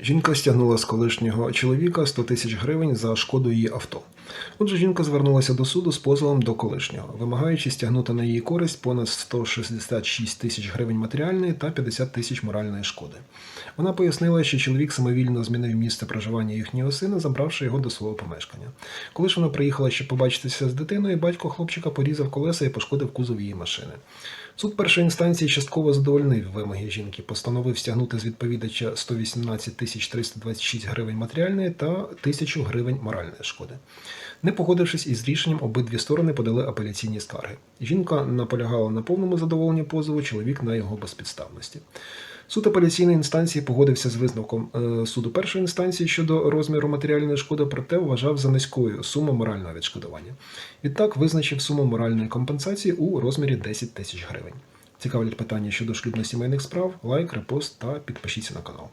Жінка стягнула з колишнього чоловіка 100 тисяч гривень за шкоду її авто. Отже, жінка звернулася до суду з позовом до колишнього, вимагаючи стягнути на її користь понад 166 тисяч гривень матеріальної та 50 тисяч моральної шкоди. Вона пояснила, що чоловік самовільно змінив місце проживання їхнього сина, забравши його до свого помешкання. Коли ж вона приїхала, щоб побачитися з дитиною, батько хлопчика порізав колеса і пошкодив кузов її машини. Суд першої інстанції частково задовольнив вимоги жінки, постановив стягнути з відповідача 118 тисяч 326 гривень матеріальної та 1000 гривень моральної шкоди. Не погодившись із рішенням, обидві сторони подали апеляційні скарги. Жінка наполягала на повному задоволенні позову, чоловік на його безпідставності. Суд апеляційної інстанції погодився з висновком е, суду першої інстанції щодо розміру матеріальної шкоди, проте вважав за низькою суму морального відшкодування. Відтак визначив суму моральної компенсації у розмірі 10 тисяч гривень. Цікавлять питання щодо шлюбно-сімейних справ, лайк, репост та підпишіться на канал.